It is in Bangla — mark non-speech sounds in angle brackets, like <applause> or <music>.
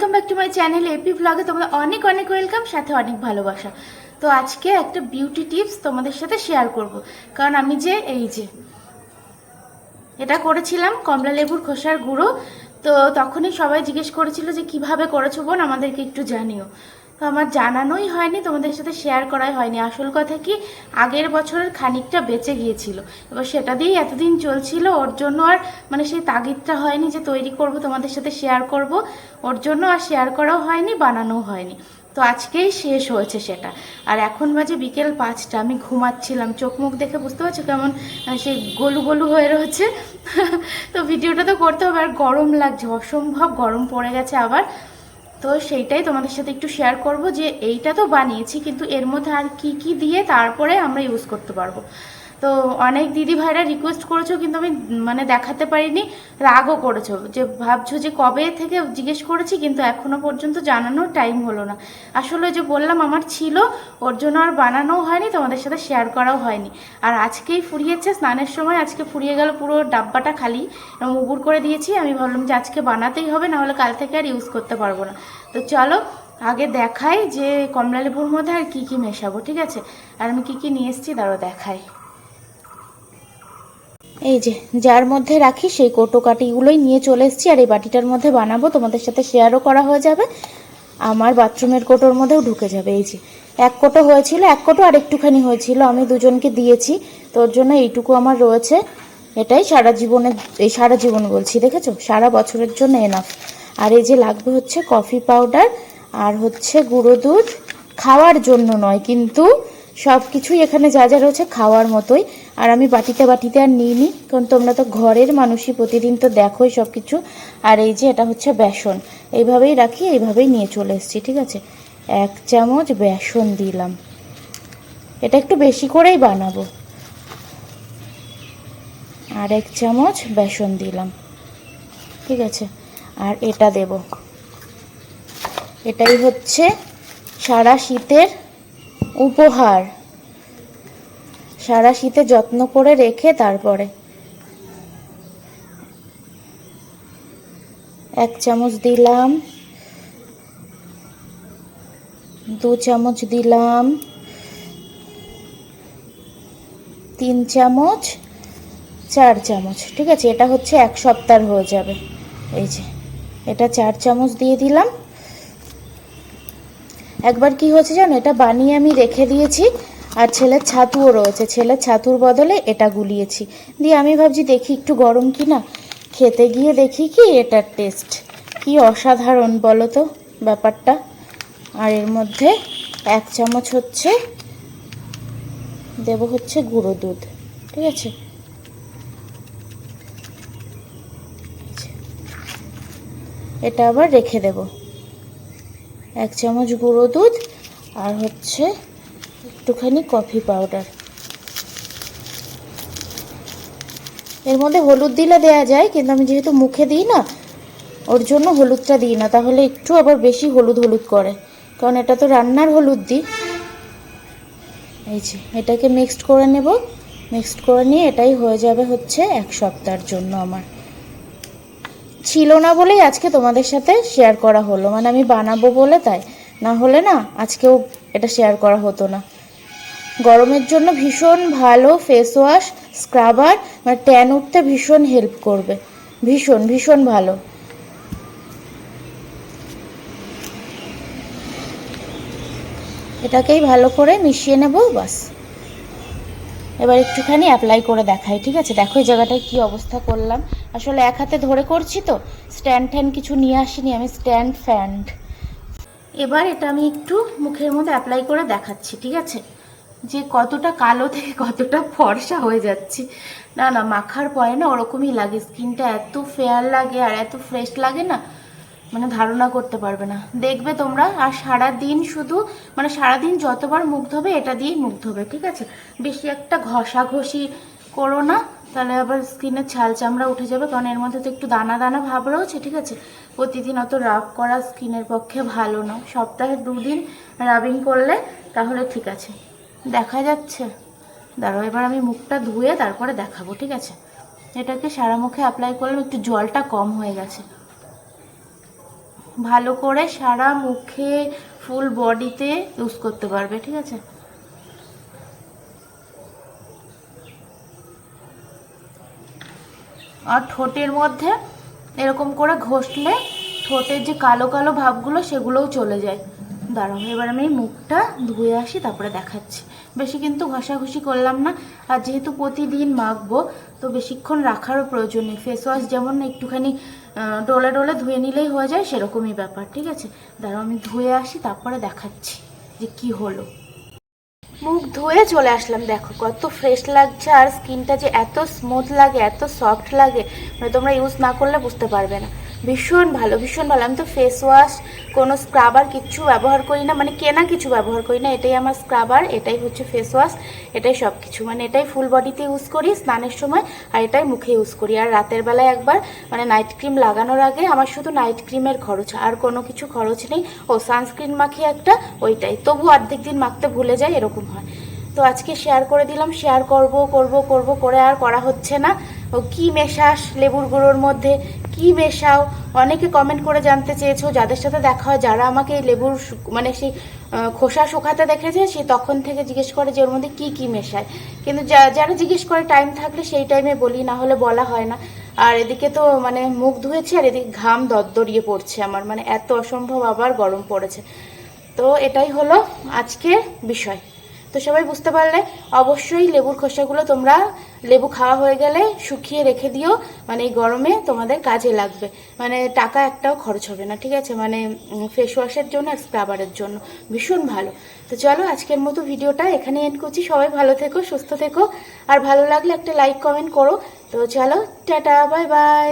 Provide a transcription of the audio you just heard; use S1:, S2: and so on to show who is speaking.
S1: Welcome back to my channel AP ব্লগে তোমাদের অনেক অনেক ওয়েলকাম সাথে অনেক ভালোবাসা। তো আজকে একটা বিউটি টিপস তোমাদের সাথে শেয়ার করব। কারণ আমি যে, এই যে, এটা করেছিলাম, কমলা লেবুর খোসার গুঁড়ো। তো তখনই সবাই জিজ্ঞেস করেছিল যে কীভাবে করেছ বোন, আমাদেরকে একটু জানিও। তো আমার জানানোই হয়নি, তোমাদের সাথে শেয়ার করাই হয়নি। আসল কথা কি, আগের বছরের খানিকটা বেঁচে গিয়েছিল। এবার সেটা দিয়েই এতদিন চলছিল, ওর জন্য আর মানে সেই তাগিদটা হয়নি যে তৈরি করব, তোমাদের সাথে শেয়ার করব। ওর জন্য আর শেয়ার করাও হয়নি, বানানোও হয়নি। তো আজকেই শেষ হয়েছে সেটা। আর এখন বাজে বিকেল পাঁচটা, আমি ঘুমাচ্ছিলাম। চোখ মুখ দেখে বুঝতে পারছ কেমন সেই গলু গলু হয়ে রয়েছে। <laughs> তো ভিডিওটা তো করতে হবে, আর গরম লাগছে, অসম্ভব গরম পড়ে গেছে আবার। তো সেইটাই তোমাদের সাথে একটু শেয়ার করব যে এইটা তো বানিয়েছি, কিন্তু এর মধ্যে আর কি কি দিয়ে তারপরে আমরা ইউজ করতে পারব। তো অনেক দিদি ভাইরা রিকোয়েস্ট করেছ, কিন্তু আমি মানে দেখাতে পারিনি, রাগও করেছ। যে ভাবছ যে কবে থেকে জিজ্ঞেস করেছি, কিন্তু এখনও পর্যন্ত জানানোর টাইম হলো না। আসলে যে বললাম, আমার ছিল, ওর জন্য আর বানানোও হয়নি, তোমাদের সাথে শেয়ার করাও হয়নি। আর আজকেই ফুরিয়েছে, স্নানের সময় আজকে ফুরিয়ে গেল পুরো ডাব্বাটা খালি, এবং উবুর করে দিয়েছি। আমি ভাবলাম যে আজকে বানাতেই হবে না হলে কাল থেকে আর ইউজ করতে পারব না। তো চলো, আগে দেখাই যে কমলা লেবুর মধ্যে আর কী কী মেশাবো, ঠিক আছে? আর আমি কী কী নিয়ে এসেছি দাঁড়ো দেখাই। এই যে, যার মধ্যে রাখি সেই কোটো কাটিগুলোই নিয়ে চলে এসেছি, আর এই বাটিটার মধ্যে বানাবো, তোমাদের সাথে শেয়ারও করা হয়ে যাবে। আমার বাথরুমের কোটোর মধ্যেও ঢুকে যাবে, এই যে। এক কোটো হয়েছিল, এক কোটো আর একটুখানি হয়েছিল, আমি দুজনকে দিয়েছি তোর জন্য এইটুকু আমার রয়েছে। এটাই সারা জীবনের, এই সারা জীবন বলছি, দেখেছ? সারা বছরের জন্য এনাফ আর এই যে লাগবে হচ্ছে কফি পাউডার আর হচ্ছে গুঁড়ো দুধ। খাওয়ার জন্য নয়, কিন্তু সব কিছুই এখানে যা যা রয়েছে খাওয়ার মতোই। আর আমি বাটিতে বাটিতে আর নিইনি, কারণ তোমরা তো ঘরের মানুষই প্রতিদিন তো দেখোই সব কিছু আর এই যে এটা হচ্ছে বেসন, এইভাবেই রাখি, এইভাবেই নিয়ে চলে এসেছি, ঠিক আছে? এক চামচ বেসন দিলাম। এটা একটু বেশি করেই বানাবো। আর এক চামচ বেসন দিলাম, ঠিক আছে? আর এটা দেব। এটাই হচ্ছে সারা শীতের উপহার। সারা শীতে যত্ন করে রেখে তারপরে। এক চামচ দিলাম। দু চামচ দিলাম। তিন চামচ, চার চামচ। ঠিক আছে, এটা হচ্ছে এক সপ্তাহ হয়ে যাবে। এই যে। এটা চার চামচ দিয়ে দিলাম। একবার কি হয়েছে জানো, এটা বানিয়ে আমি রেখে দিয়েছি, আর ছেলের ছাতুও রয়েছে। ছেলের ছাতুর বদলে এটা গুলিয়েছি। দিয়ে আমি ভাবছি দেখি একটু গরম কি না খেতে গিয়ে দেখি কি এটার টেস্ট কি অসাধারণ বলো তো ব্যাপারটা। আর এর মধ্যে এক চামচ হচ্ছে, দেব হচ্ছে গুঁড়ো দুধ, ঠিক আছে? এটা আবার রেখে দেব। এক চামচ গুঁড়ো দুধ আর হচ্ছে একটুখানি কফি পাউডার। এর মধ্যে হলুদ দিলে দেয়া যায়, কিন্তু আমি যেহেতু মুখে দিই না, ওর জন্য হলুদটা দিই না, তাহলে একটু আবার বেশি হলুদ হলুদ করে। কারণ এটা তো রান্নার হলুদ দিই। এই যে, এটাকে মিক্সড করে নেব। মিক্সড করে নিয়ে এটাই হয়ে যাবে হচ্ছে এক সপ্তাহের জন্য আমার। ছিল না বলেই আজকে তোমাদের সাথে শেয়ার করা হলো। মানে আমি বানাবো বলে তাই। না হলে না, আজকেও এটা শেয়ার করা হতো না। গরমের জন্য ভীষণ ভালো ফেস ওয়াশ স্ক্রাবার মানে ট্যান উঠতে ভীষণ হেল্প করবে। ভীষণ ভীষণ ভালো। এটাকেই ভালো করে মিশিয়ে নেব, বাস। এবার একটুখানি অ্যাপ্লাই করে দেখাই, ঠিক আছে? দেখো এই জায়গাটায় কী অবস্থা করলাম। আসলে এক হাতে ধরে করছি তো স্ট্যান্ড ফ্যান কিছু নিয়ে আসিনি, আমি স্ট্যান্ড ফ্যান এবার এটা আমি একটু মুখের মধ্যে অ্যাপ্লাই করে দেখাচ্ছি, ঠিক আছে? যে কতটা কালো থেকে কতটা ফর্সা হয়ে যাচ্ছি। না না, মাখার পরে না ওরকমই লাগে স্কিনটা এত ফেয়ার লাগে আর এত ফ্রেশ লাগে না মানে ধারণা করতে পারবে না। দেখবে তোমরা, আর সারা দিন শুধু মানে সারা দিন যতবার মুখ ধোবে এটা দিয়েই মুখ ধোবে ঠিক আছে? বেশি একটা ঘষাঘষি করো না, তাহলে আবার স্কিনের ছাল চামড়া উঠে যাবে, কারণ এর মধ্যে তো একটু দানা দানা ভাব রয়েছে, ঠিক আছে? প্রতিদিন অত রাব করা স্কিনের পক্ষে ভালো না। সপ্তাহে দুদিন রাবিং করলে তাহলে ঠিক আছে। দেখা যাচ্ছে। দাঁড়াও এবার আমি মুখটা ধুয়ে তারপরে দেখাবো, ঠিক আছে? এটাকে সারা মুখে অ্যাপ্লাই করলাম, একটু জলটা কম হয়ে গেছে। ভালো করে সারা মুখে ফুল বডিতে ইউজ করতে পারবে, ঠিক আছে? আর ঠোঁটের মধ্যে এরকম করে ঘষলে ঠোঁটের যে কালো কালো ভাবগুলো সেগুলোও চলে যায়। দাঁড়াও, এবার আমি মুখটা ধুয়ে আসি, তারপরে দেখাচ্ছি। বেশি কিন্তু ঘষাঘষি করলাম না। আর যেহেতু প্রতিদিন মাখবো, তো বেশিক্ষণ রাখারও প্রয়োজন নেই। ফেস ওয়াশ যেমন একটুখানি ডলে ডলে ধুয়ে নিলেই হয়ে যায়, সেরকমই ব্যাপার, ঠিক আছে? দাঁড়াও, আমি ধুয়ে আসি, তারপরে দেখাচ্ছি যে কি হলো। মুখ ধুয়ে চলে আসলাম, দেখো, কত ফ্রেশ লাগছে আর স্কিনটা যে এত স্মুথ লাগে, এত সফট লাগে মানে তোমরা ইউজ না করলে বুঝতে পারবে না। ভীষণ ভালো ভীষণ ভালো। আমি তো ফেস ওয়াশ কোনো স্ক্রাবার কিচ্ছু ব্যবহার করি না মানে কেনা কিছু ব্যবহার করি না, এটাই আমার স্ক্রাবার এটাই হচ্ছে ফেস ওয়াশ এটাই সব কিছু মানে এটাই ফুল বডিতে ইউজ করি স্নানের সময়, আর এটাই মুখে ইউজ করি। আর রাতের বেলায় একবার মানে নাইট ক্রিম লাগানোর আগে আমার শুধু নাইট ক্রিমের খরচ, আর কোনো কিছু খরচ নেই। ও সানস্ক্রিন মাখি একটা, ওইটাই। তবু অর্ধেক দিন মাখতে ভুলে যায় এরকম হয়। তো আজকে শেয়ার করে দিলাম শেয়ার করব করব করব, করে আর করা হচ্ছে না। ও কি মেশাস লেবুর গুঁড়োর মধ্যে? কি মেশাও অনেকে কমেন্ট করে জানতে চেয়েছো, যাদের সাথে দেখা হয়, যারা আমাকে এই লেবুর মানে সেই খোসা শুকাতে দেখেছে, সে তখন থেকে জিজ্ঞেস করে যে ওর মধ্যে কি কি মেশায়। কিন্তু যারা জিজ্ঞেস করে টাইম থাকলে সেই টাইমে বলি, না হলে বলা হয় না। আর এদিকে তো মানে মুখ ধুয়েছে, আর এদিকে ঘাম দরদরিয়ে পড়ছে আমার। মানে এত অসম্ভব আবার গরম পড়েছে। তো এটাই হলো আজকের বিষয়। তো সবাই বুঝতে পারলে অবশ্যই লেবুর খোসাগুলো তোমরা লেবু খাওয়া হয়ে গেলে শুকিয়ে রেখে দিও। মানে এই গরমে তোমাদের কাজে লাগবে। মানে টাকা একটাও খরচ হবে না, ঠিক আছে? মানে ফেস ওয়াশের জন্য আর স্ক্রাবারের জন্য। ভীষণ ভালো। তো চলো আজকের মতো ভিডিওটা এখানে এন্ড করছি। সবাই ভালো থেকো, সুস্থ থেকো। আর ভালো লাগলে একটা লাইক কমেন্ট করো। তো চলো, টাটা বাই বাই